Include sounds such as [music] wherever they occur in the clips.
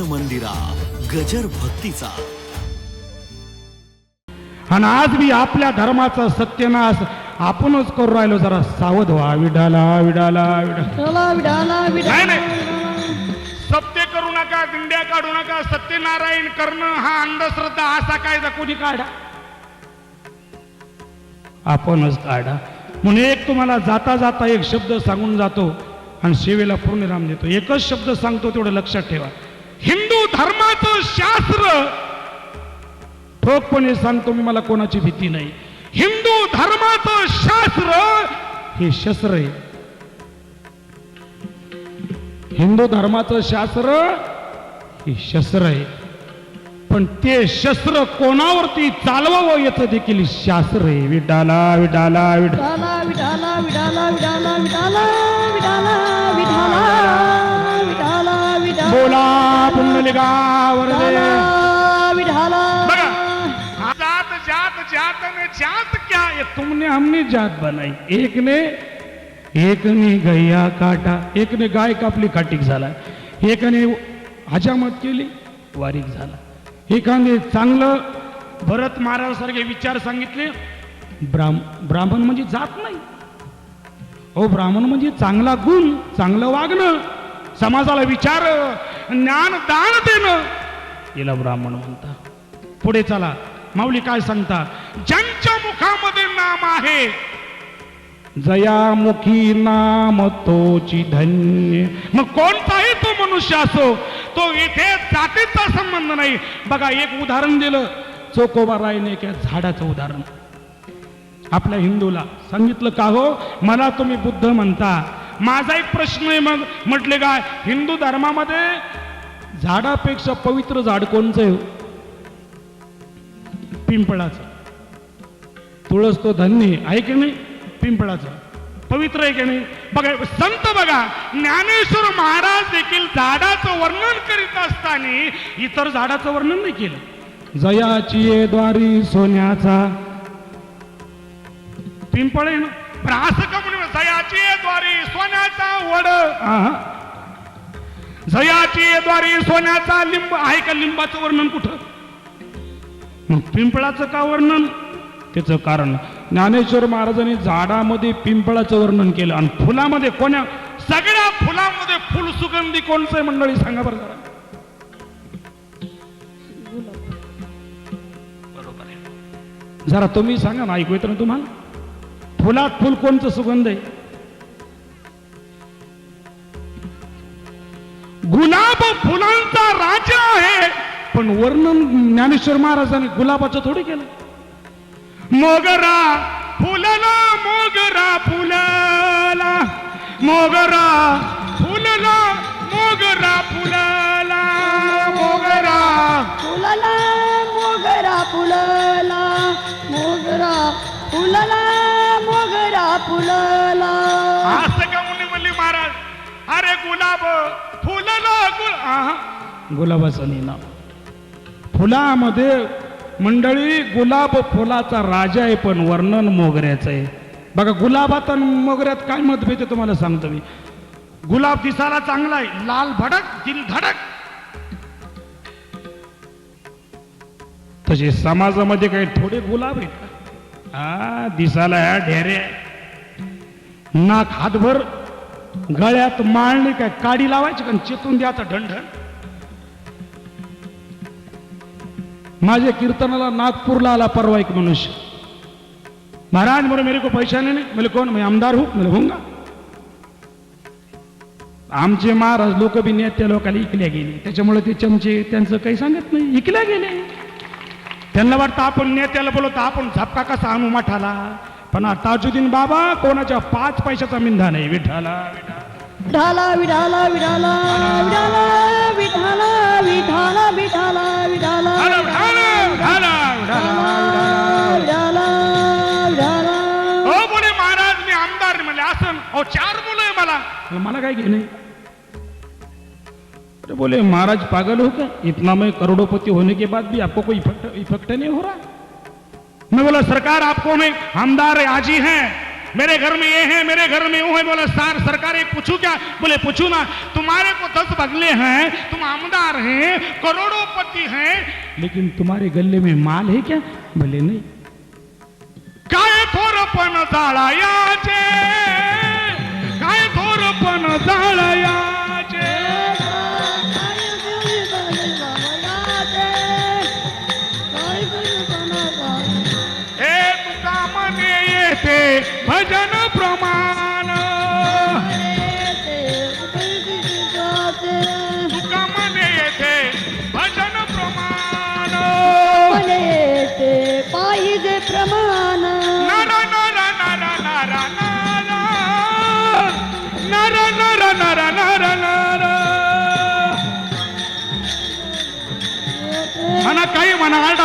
मन मंदिरा गजर भक्तीचा. आणि आज बी आपल्या धर्माचा सत्यनाश आपणच करू राहिलो जरा सावध व्हा. विडाला विडाला विडा. विडाला विडाला. नाही. सत्य करू नका दिंड्या काढू नका. सत्यनारायण करणं हा अंधश्रद्धा असा कायदा कोणी काढा? आपणच काढा. म्हणून एक तुम्हाला जाता जाता एक शब्द सांगून जातो आणि सेवेला पूर्णविराम देतो. एकच शब्द सांगतो तेवढं लक्षात ठेवा. हिंदू धर्माचं शास्त्र. ठोकपणे सांगतो मी मला कोणाची भीती नाही. हिंदू धर्माचं शास्त्र हे शस्त्र आहे. हिंदू धर्माचं शास्त्र हे शस्त्र आहे. पण ते शस्त्र कोणावरती चालवावं याचं देखील शास्त्र आहे. विडाला विडाला विडा विडाला विडाला विडाला विडाला विडाला विडाला विडाला विडाला विडाला. बोला. जात जात जात ने जात क्या ये तुमने हमने जात बनाई. एक ने एक ने गैया काटा. एक ने गाय कापली काटिक झाला. एकाने हजामत केली वारीक झाला. एकाने चांगलं भरत महाराजासारखे विचार सांगितले. ब्राह्म ब्राह्मण म्हणजे जात नाही. हो ब्राह्मण म्हणजे चांगला गुण चांगलं वागणं. समाजाला विचार ज्ञान दान देणं. याला ब्राह्मण म्हणता पुढे चला. माऊली काय सांगता ज्यांच्या मुखामध्ये नाम आहे जयामुखी नाम तोची धन्य. मग कोणताही तो मनुष्य असो तो इथे जातीचा संबंध नाही. बघा एक उदाहरण दिलं. चोकोबा रायने एका झाडाचं उदाहरण. आपल्या हिंदूला सांगितलं का हो? मला तुम्ही बुद्ध म्हणता. माझा एक प्रश्न आहे मग. म्हटले काय? हिंदू धर्मामध्ये झाडापेक्षा पवित्र झाड कोणचं आहे? पिंपळाचं. तुळस तो धन्य आहे की नाही? पिंपळाचं. पवित्र आहे की नाही? बघा संत बघा ज्ञानेश्वर महाराज देखील झाडाचं वर्णन करीत असताना इतर झाडाचं वर्णन नाही केलं. जयाची द्वारी सोन्याचा. पिंपळ आहे ना? असं का म्हणून जयाची द्वारी सोन्याचा वड. झयाची जयाची सोन्याचा लिंब आहे का? लिंबाचं वर्णन कुठं? मग पिंपळाचं का वर्णन? त्याचं कारण ज्ञानेश्वर महाराजांनी झाडामध्ये पिंपळाचं वर्णन केलं. आणि फुलामध्ये कोण्या? सगळ्या फुलामध्ये फुल सुगंधी कोणचं आहे मंडळी? सांगा बरं जरा. बरोबर आहे जरा तुम्ही सांगा ना ऐकू येत ना तुम्हाला? फुलात फुल कोणचं सुगंध आहे? फुलांचा राजा आहे. पण वर्णन ज्ञानेश्वर महाराजांनी गुलाबाचं थोडी केलं. मोगरा फुलला मोगरा फुलला. मोगरा फुलला मोगरा फुलला. मोगरा फुलला मोगरा फुलला. मोगरा फुलला मोगरा फुलला. असं का म्हणले म्हणले महाराज अरे गुलाब गुलाबाचं निनाद फुलामध्ये मंडळी गुलाब फुलाचा राजा आहे पण वर्णन मोगऱ्याचं आहे. बघा गुलाबात आणि मोगऱ्यात काय मतभेद आहे तुम्हाला सांगतो मी. गुलाब दिसायला चांगला आहे. लाल भडक दिल धडक. तसे समाजामध्ये काही थोडे गुलाब आहेत. हा दिसायला ढेरे नाक हातभर गळ्यात माळणी काय? काडी लावायची का? चेतून द्यायचं ढणढण. माझ्या कीर्तनाला नागपूरला आला परवा एक मनुष्य. महाराज बोले मेरे को पैसा नाही मेरे कोण? मैं आमदार हूं मेरे होऊंगा आमचे महाराज लोक बी नेत्या लोकांना इकल्या गेले. त्याच्यामुळे ते चमचे त्यांचं काही सांगत नाही. इकल्या गेले. त्यांना वाटतं आपण नेत्याला बोलवतो आपण झापका कसा आणू मठाला? पण ताजुद्दीन बाबा कोणाच्या पाच पैशाचा मिंधा नाही विठाला विठाला विठाला विठाला विठाला विठाला विठाला विठाला विठाला विठाला हो बोले महाराज मी आमदार नाही म्हणले असं अहो चार मुलं आहे मला म्हणलं, मला काय घेणे अरे बोले महाराज पागल हो क्या इतना मैं करोड़ोपति होने के बाद भी आपको कोई इफ़ेक्ट इफ़ेक्ट नहीं हो रहा मैं बोला सरकार आपको मैं आमदार आजी ही हैं मेरे घर में ये है, मेरे घर में वो है, बोले, सार, सरकारी पूछू क्या? बोले, पूछू ना। तुम्हारे को दस बगले हैं, तुम आमदार हैं करोड़ों पति हैं। लेकिन तुम्हारे गले में माल है क्या? बोले, नहीं। काय थोरपन जाळायाचे काय थोरपन जाळायाचे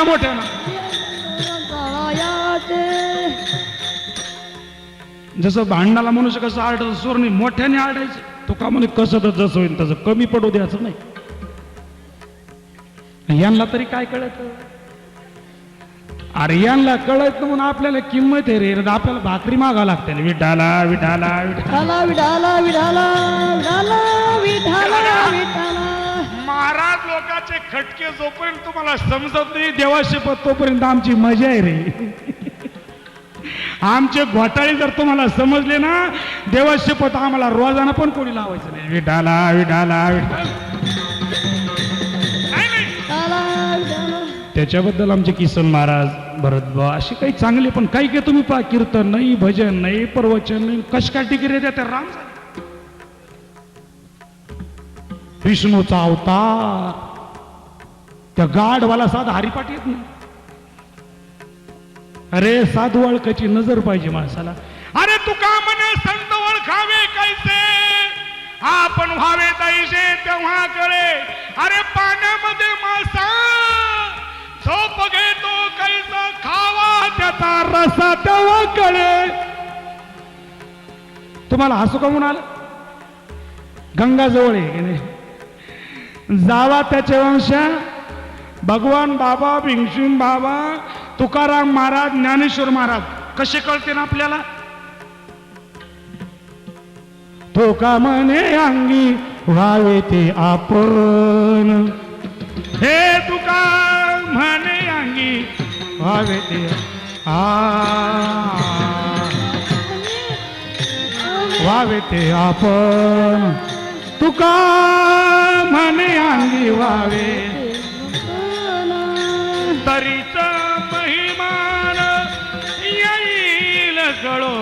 ना मोठ्या जसं भांडाला मनुष्य कसं आरडायचं नाही मोठ्याने आरडायचं. तो का म्हणजे कसं तर जसं होईल तसं कमी पडू द्यायचं नाही. यांना तरी काय कळत? अरे यांना कळत म्हणून आपल्याला किंमत आहे रे. आपल्याला भाकरी मागा लागते विठाला. विठाला विठाला विठाला विठाला विठाला विठाला. महाराज लोकांचे खटके जोपर्यंत तुम्हाला समजत नाही देवाशपथ तोपर्यंत आमची मजा आहे रे. आमचे घोटाळे जर तुम्हाला समजले ना देवाशपथ आम्हाला रोजाना पण कोणी लावायचं नाही. विठाला विठाला विठाला त्याच्याबद्दल आमचे किसन महाराज भरतबा असे काही चांगले पण काही काही तुम्ही पहा कीर्तन नाही भजन नाही प्रवचन नाही कश काय टिकिरे द्या त्या राम विष्णूचा अवतार. त्या गाढवाला साध हरिपाठ येत नाही. अरे साधू वळखाची नजर पाहिजे माणसाला. अरे तू का म्हणे संत ओळखावे कैसे? आपण व्हावे दैसे तेव्हा कळे अरे पाण्यामध्ये मासा. झोप घेतो कैसा खावा त्याचा रसा तेव्हा कळे तुम्हाला हसू का म्हणून आलं? गंगाजवळ आहे की नाही? जावा त्याचे वंशा. भगवान बाबा भिंगशिम बाबा तुकाराम महाराज ज्ञानेश्वर महाराज कसे कळते ना आपल्याला? तो का म्हणे अंगी व्हावे ते आपण. हे तुका म्हणे अंगी व्हावे ते आ व्हावे ते आपण. तुका म्हणे व्हावे तरीच महिमान येईल कळो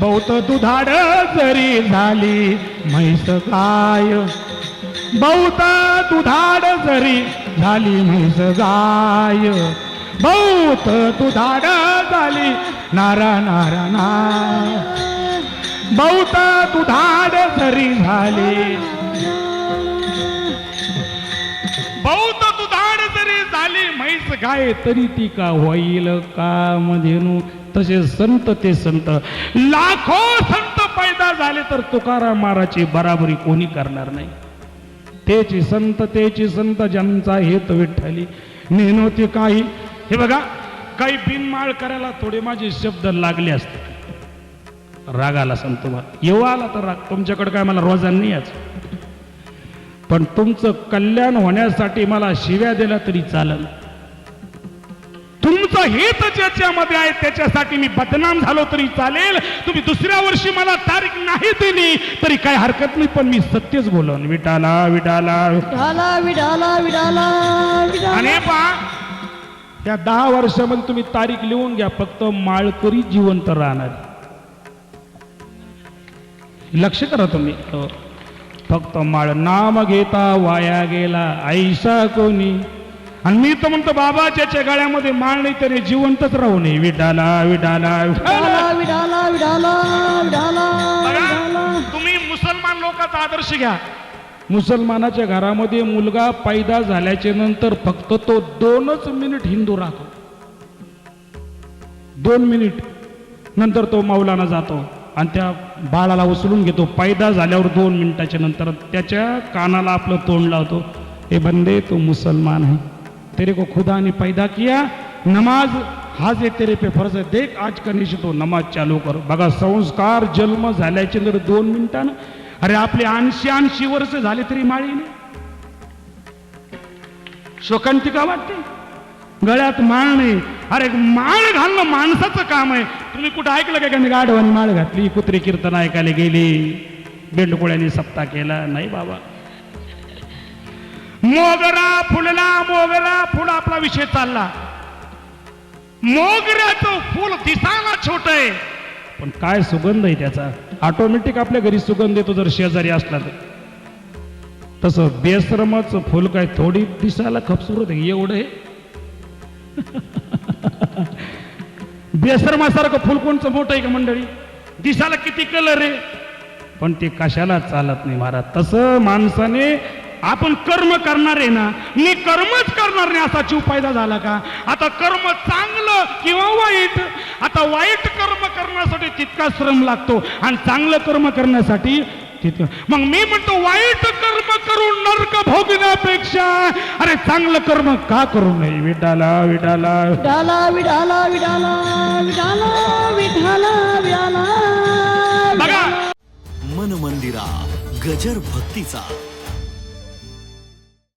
बहुत दुधाड जरी झाली म्हैस गाय. बहुत दुधाड जरी झाली म्हैस गाय. बहुत दुधाड झाली नारा नारा ना. बहुत दुधाड जरी झाली काय तरी ती का होईल का मधेनू तसे संत ते संत. लाखो संत पैदा झाले तर तुकाराम महाराजची बराबरी कोणी करणार नाही. तेची संत तेची संत ज्यांचा हेत विठ्ठली. नेनोती काही. हे बघा काही बिनमाळ करायला थोडे माझे शब्द लागले असते. राग आला संत येऊ आला तर राग. तुमच्याकडे काय मला रोजा नाही याच. पण तुमचं कल्याण होण्यासाठी मला शिव्या दिल्या तरी चालेल. तुमचं हेत ज्याच्यामध्ये आहे त्याच्यासाठी मी बदनाम झालो तरी चालेल. तुम्ही दुसऱ्या वर्षी मला तारीख नाही दिली तरी काय हरकत नाही पण मी सत्यच बोलन. विटाला विटाला विठाला विठाला विठाला आणि पहा त्या दहा वर्षामध्ये तुम्ही तारीख लिहून घ्या फक्त माळकरी जिवंत राहणार. लक्ष करा तुम्ही. हो. फक्त माळ नाम घेता वाया गेला ऐसा कोणी. आणि मी तर म्हणतो बाबा ज्याच्या गळ्यामध्ये माळ नाही त्याने जिवंतच राहू नये. विठाला विठाला विठाला बघा, विठाला तुम्ही मुसलमान लोकांचा आदर्श घ्या. मुसलमानाच्या घरामध्ये मुलगा पैदा झाल्याच्यानंतर फक्त तो दोनच मिनिट हिंदू राहतो. दोन मिनिट. नंतर तो मौलाना जातो आणि त्या बाळाला उचलून घेतो. पैदा झाल्यावर दोन मिनिटाच्या नंतर त्याच्या कानाला आपलं तोंड लावतो. हे बंदे तो मुसलमान है तेरे को खुदा ने पैदा किया। नमाज हाजे तेरे पे फर्ज आहे देख आज कनिश तो हो, नमाज चालू कर। बघा संस्कार जन्म झाल्याचे जर दोन मिनिटानं अरे आपले ऐंशी ऐंशी वर्ष झाले तरी माळीने. शोकांती का वाटते. गळ्यात माळ नाही. अरे माळ घालणं माणसाचं काम आहे. तुम्ही कुठं ऐकलं का की गाढवानी माळ घातली? कुत्री कीर्तन ऐकायला गेली. बेंडकोळ्याने सप्ता केला. नाही बाबा. मोगरा फुलला मोगरा फुल आपला विषय चालला. मोगऱ्याचं फुल दिसायला छोट आहे. पण काय सुगंध आहे त्याचा? ऑटोमॅटिक आपल्या घरी सुगंध येतो जर शेजारी असला तर. तसं बेसरमाचं फुल काय थोडी दिसायला खपसूरत आहे एवढं हे [laughs] बेसरमासारखं फुल कोणचं मोठं आहे का मंडळी? दिसायला किती कलर आहे? पण ते कशाला चालत नाही महाराज? तसं माणसाने आपण कर्म करणार आहे ना मी कर्मच करणार नाही असा जीव फायदा झाला का? आता कर्म चांगलं किंवा वाईट आता वाईट कर्म करण्यासाठी तितका श्रम लागतो आणि चांगलं कर्म करण्यासाठी तितकं. मग मी म्हणतो वाईट कर्म करून नरक भोगण्यापेक्षा अरे चांगलं कर्म का करू नये? विडाला विडाला. विठाला विठाला विठाला विठाला विठाला विठाला बघा. मन मंदिरा गजर भक्तीचा.